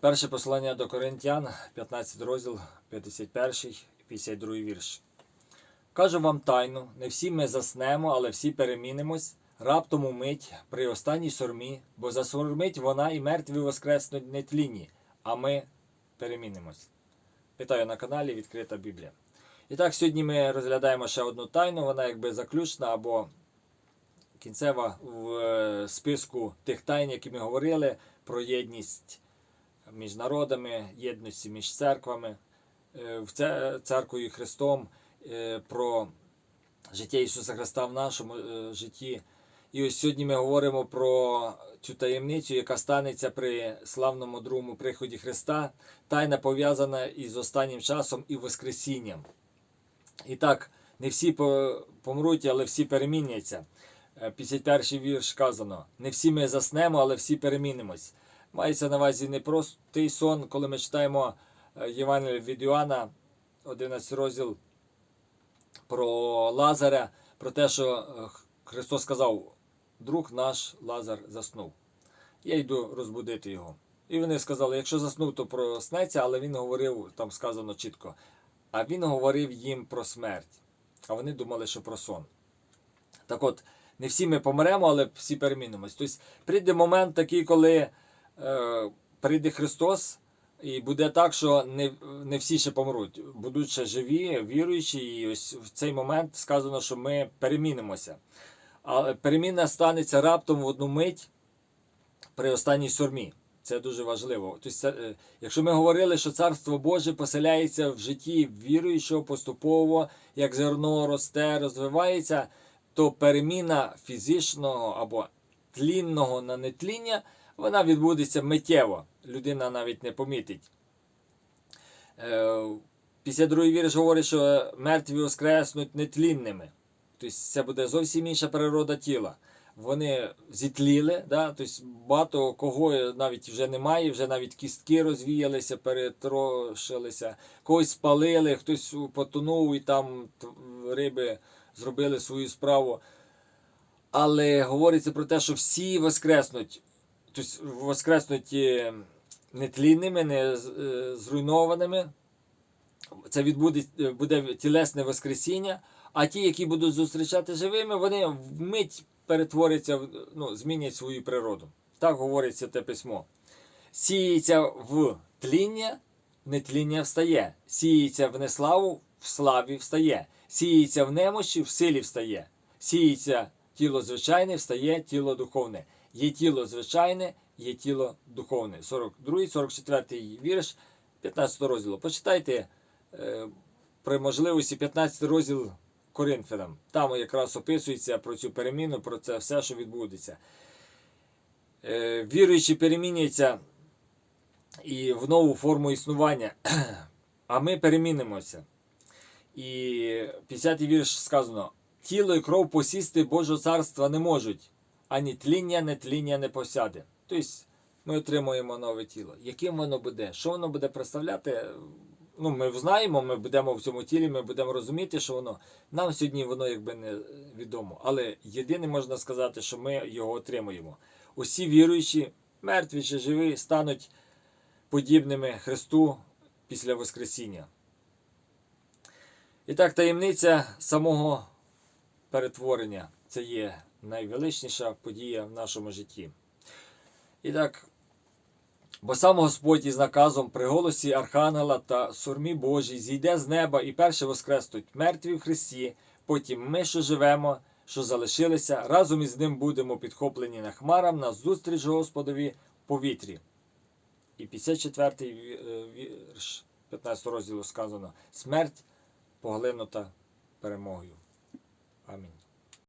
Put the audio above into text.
Перше послання до Коринтян, 15 розділ, 51, 52 вірш. Кажу вам тайну, не всі ми заснемо, але всі перемінимось, раптом умить при останній сормі, бо засормить вона і мертві воскреснуть нетлінні, а ми перемінимось. Вітаю на каналі Відкрита Біблія. І так, сьогодні ми розглядаємо ще одну тайну, вона якби заключна або кінцева в е, списку тих тайн, які ми говорили про єдність між народами, єдності між церквами, е, в це- церквою Христом, е, про життя Ісуса Христа в нашому е, житті. І ось сьогодні ми говоримо про цю таємницю, яка станеться при славному другому приході Христа. Тайна пов'язана із останнім часом і Воскресінням. І так, не всі помруть, але всі переміняться. Е, 51 вірш сказано: не всі ми заснемо, але всі перемінимось. Мається на увазі не простий сон, коли ми читаємо е, Євангеліє від Іоанна, 11 розділ про Лазаря, про те, що е, Христос сказав: друг наш Лазар заснув. Я йду розбудити його. І вони сказали, якщо заснув, то проснеться, але він говорив, там сказано чітко. А він говорив їм про смерть. А вони думали, що про сон. Так от, не всі ми помремо, але всі перемінимось. Тобто прийде момент такий, коли прийде Христос, і буде так, що не, не всі ще помруть. Будуть ще живі, віруючі, і ось в цей момент сказано, що ми перемінимося. Але переміна станеться раптом в одну мить при останній сурмі. Це дуже важливо. Тобто, е, якщо ми говорили, що Царство Боже поселяється в житті віруючого поступово, як зерно росте, розвивається, то переміна фізичного або тлінного на нетління, вона відбудеться миттєво. Людина навіть не помітить. Е, 52 вірш говорить, що мертві воскреснуть нетлінними. Тобто це буде зовсім інша природа тіла. Вони зітліли, да? тобто багато кого навіть вже немає, вже навіть кістки розвіялися, перетрошилися, когось спалили, хтось потонув і там риби зробили свою справу. Але говориться про те, що всі воскреснуть, тобто воскреснуть нетлінними, не е, зруйнованими. Це відбуде, буде тілесне воскресіння. А ті, які будуть зустрічати живими, вони вмить перетворяться, ну, змінять свою природу. Так говориться те письмо. Сіється в тління, нетління встає. Сіється в неславу, в славі встає. Сіється в немощі, в силі встає. Сіється тіло звичайне, встає тіло духовне. Є тіло звичайне, є тіло духовне. 42, 44 вірш 15 розділу. Почитайте е, при можливості 15 розділ Коринфянам. Там якраз описується про цю переміну, про це все, що відбудеться. Е, Віруючі переміняться і в нову форму існування, а ми перемінимося. І 50 вірш сказано: тіло і кров посісти Божого царства не можуть, ані тління, не тління не посяде. Тобто ми отримуємо нове тіло. Яким воно буде? Що воно буде представляти? Ну, ми знаємо, ми будемо в цьому тілі, ми будемо розуміти, що воно. Нам сьогодні воно якби не відомо. Але єдине можна сказати, що ми його отримуємо. Усі віруючі, мертві чи живі, стануть подібними Христу після Воскресіння. І так, таємниця самого перетворення це є найвеличніша подія в нашому житті. І так, бо сам Господь із наказом при голосі Архангела та сурмі Божій зійде з неба і перше воскреснуть мертві в Христі, потім ми, що живемо, що залишилися, разом із ним будемо підхоплені на хмарам на зустріч Господові в повітрі. І 54 вірш 15 розділу сказано: смерть поглинута перемогою. Амінь.